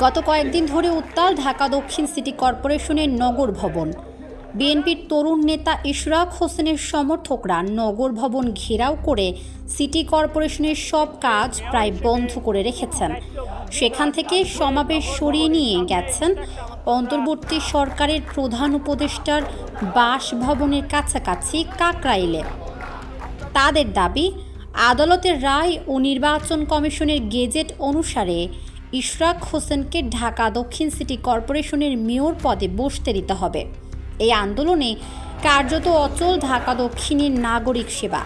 গত কয়েকদিন ধরে উত্তাল ঢাকা দক্ষিণ সিটি কর্পোরেশনের নগর ভবন। বিএনপির তরুণ নেতা ইশরাক হোসেনের সমর্থকরা নগর ভবন ঘেরাও করে সিটি কর্পোরেশনের সব কাজ প্রায় বন্ধ করে রেখেছেন। সেখান থেকে সমাবেশ সরিয়ে নিয়ে গেছেন অন্তর্বর্তী সরকারের প্রধান উপদেষ্টার বাসভবনের কাছাকাছি কাকরাইলে। তাদের দাবি, আদালতের রায় ও নির্বাচন কমিশনের গেজেট অনুসারে ইশরাক হোসেনকে ঢাকা দক্ষিণ সিটি কর্পোরেশনের মেয়র পদে বসতে দিতে হবে। এই আন্দোলনে কার্যত অচল ঢাকা দক্ষিণের নাগরিক সেবা।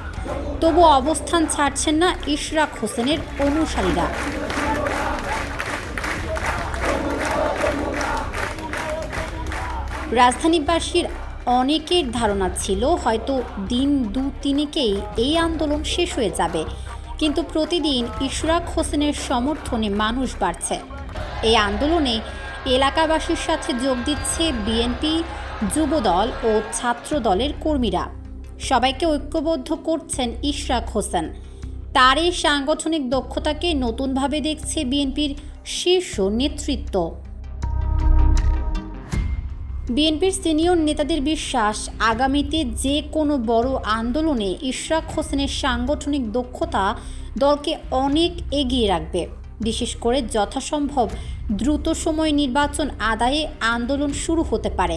তবু অবস্থান ছাড়ছেন না ইশরাক হোসেনের অনুসারীরা। রাজধানীবাসীর অনেকের ধারণা ছিল হয়তো দিন দু তিনেকেই এই আন্দোলন শেষ হয়ে যাবে। কিন্তু প্রতিদিন ইশরাক হোসেনের সমর্থনে মানুষ বাড়ছে। এই আন্দোলনে এলাকাবাসীর সাথে যোগ দিচ্ছে বিএনপি যুবদল ও ছাত্র দলের কর্মীরা। সবাইকে ঐক্যবদ্ধ করছেন ইশরাক হোসেন। তার এই সাংগঠনিক দক্ষতাকে নতুনভাবে দেখছে বিএনপির শীর্ষ নেতৃত্ব। বিএনপির সিনিয়র নেতাদের বিশ্বাস, আগামীতে যে কোনো বড় আন্দোলনে ইশরাক হোসেনের সাংগঠনিক দক্ষতা দলকে অনেক এগিয়ে রাখবে। বিশেষ করে যথাসম্ভব দ্রুত সময় নির্বাচন আদায়ে আন্দোলন শুরু হতে পারে।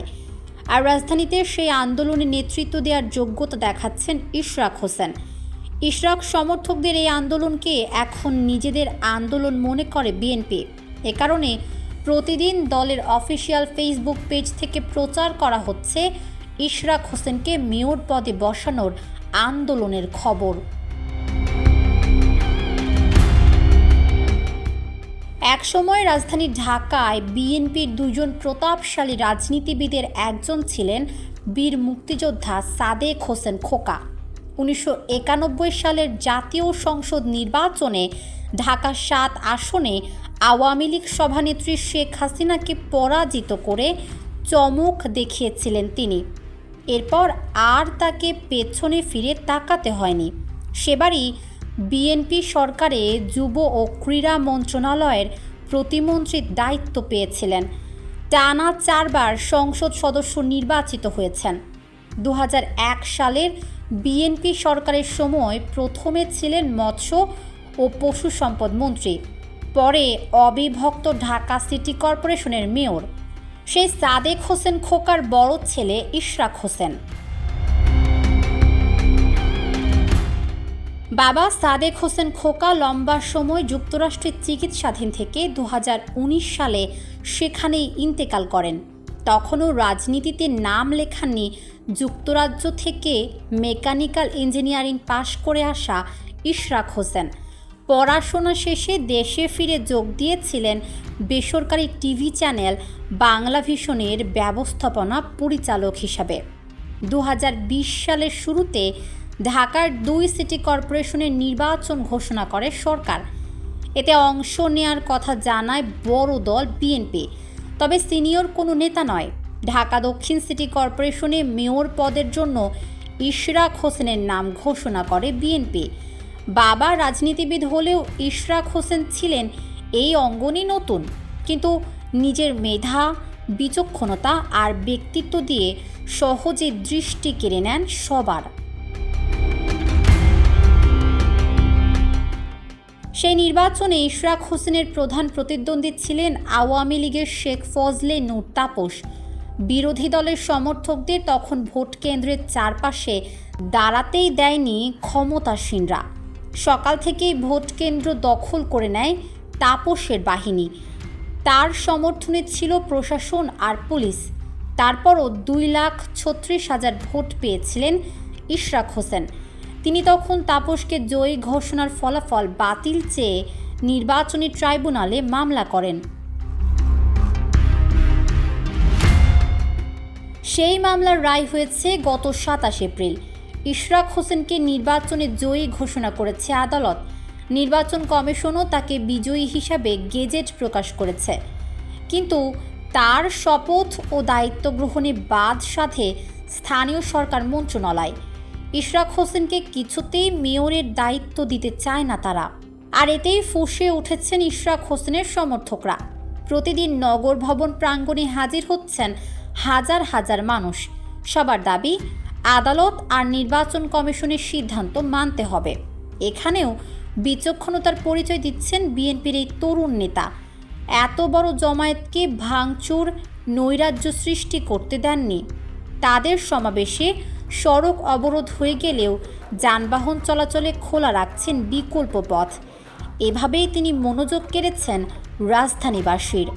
আর রাজধানীতে সেই আন্দোলনে নেতৃত্ব দেওয়ার যোগ্যতা দেখাচ্ছেন ইশরাক হোসেন। ইশরাক সমর্থকদের এই আন্দোলনকে এখন নিজেদের আন্দোলন মনে করে বিএনপি। এ কারণে প্রতিদিন দলের অফিসিয়াল ফেসবুক পেজ থেকে প্রচার করা হচ্ছে ইশরাক হোসেনকে মেয়র পদে বসানোর আন্দোলনের খবর। একসময় রাজধানী ঢাকায় বিএনপির দুজন প্রতাপশালী রাজনীতিবিদের একজন ছিলেন বীর মুক্তিযোদ্ধা সাদেক হোসেন খোকা। উনিশশো একানব্বই সালের জাতীয় সংসদ নির্বাচনে ঢাকা সাত আসনে আওয়ামী লীগ সভানেত্রী শেখ হাসিনাকে পরাজিত করে চমক দেখিয়েছিলেন তিনি। এরপর আর তাকে পেছনে ফিরে তাকাতে হয়নি। সেবারই বিএনপি সরকারে যুব ও ক্রীড়া মন্ত্রণালয়ের প্রতিমন্ত্রীর দায়িত্ব পেয়েছিলেন। টানা চারবার সংসদ সদস্য নির্বাচিত হয়েছেন। দু হাজার এক সালের বিএনপি সরকারের সময় প্রথমে ছিলেন মৎস্য ও পশু সম্পদ মন্ত্রী। পরে অবিভক্ত ঢাকা সিটি কর্পোরেশনের মেয়র, সেই সাদেক হোসেন খোকার বড় ছেলে ইশরাক হোসেন। বাবা সাদেক হোসেন খোকা লম্বা সময় যুক্তরাষ্ট্রের চিকিৎসাধীন থেকে দু হাজার উনিশ সালে সেখানেই ইন্তেকাল করেন। তখনও রাজনীতিতে নাম লেখাননি যুক্তরাজ্য থেকে মেকানিক্যাল ইঞ্জিনিয়ারিং পাশ করে আসা ইশরাক হোসেন। পড়াশোনা শেষে দেশে ফিরে যোগ দিয়েছিলেন বেসরকারি টিভি চ্যানেল বাংলা ভিশনের ব্যবস্থাপনা পরিচালক হিসাবে। দু হাজার বিশ সালের শুরুতে ঢাকার দুই সিটি কর্পোরেশনের নির্বাচন ঘোষণা করে সরকার। এতে অংশ নেয়ার কথা জানায় বড় দল বিএনপি। তবে সিনিয়র কোনো নেতা নয়। ঢাকা দক্ষিণ সিটি কর্পোরেশনে মেয়র পদের জন্য ইশরাক হোসেনের নাম ঘোষণা করে বিএনপি। বাবা রাজনীতিবিদ হলেও ইশরাক হোসেন ছিলেন এই অঙ্গনই নতুন। কিন্তু নিজের মেধা, বিচক্ষণতা আর ব্যক্তিত্ব দিয়ে সহজে দৃষ্টি কেড়ে নেন সবার। সেই নির্বাচনে ইশরাক হোসেনের প্রধান প্রতিদ্বন্দ্বী ছিলেন আওয়ামী লীগের শেখ ফজলে নূর তাপস। বিরোধী দলের সমর্থকদের তখন ভোট কেন্দ্রের চারপাশে দাঁড়াতেই দেয়নি ক্ষমতাসীনরা। সকাল থেকেই ভোট কেন্দ্র দখল করে নেয় তাপসের বাহিনী। তার সমর্থনে ছিল প্রশাসন আর পুলিশ। তারপরও দুই লাখ ছত্রিশ হাজার ভোট পেয়েছিলেন ইশরাক হোসেন। তিনি তখন তাপসকে জয়ী ঘোষণার ফলাফল বাতিল চেয়ে নির্বাচনী ট্রাইব্যুনালে মামলা করেন। সেই মামলার রায় হয়েছে গত সাতাশ এপ্রিল। ইশরাক হোসেনকে নির্বাচনে জয়ী ঘোষণা করেছে আদালত। নির্বাচন কমিশনও তাকে বিজয়ী হিসাবে গেজেট প্রকাশ করেছে। কিন্তু তার শপথ ও দায়িত্ব গ্রহণে বাদ সাথে স্থানীয় সরকার মন্ত্রণালয়। ইশরাক হোসেনকে কিছুতেই মেয়রের দায়িত্ব দিতে চায় না তারা। আর এতেই ফুঁসে উঠেছেন ইশরাক হোসেনের সমর্থকরা। প্রতিদিন নগর ভবন প্রাঙ্গণে হাজির হচ্ছেন হাজার হাজার মানুষ। সবার দাবি আদালত আর নির্বাচন কমিশনের সিদ্ধান্ত মানতে হবে। এখানেও বিচক্ষণতার পরিচয় দিচ্ছেন বিএনপির এই তরুণ নেতা। এত বড় জমায়েতকে ভাঙচুর, নৈরাজ্য সৃষ্টি করতে দেননি। তাদের সমাবেশে সড়ক অবরোধ হয়ে গেলেও যানবাহন চলাচলে খোলা রাখছেন বিকল্প পথ। এভাবেই তিনি মনোযোগ কেড়েছেন রাজধানীবাসীর।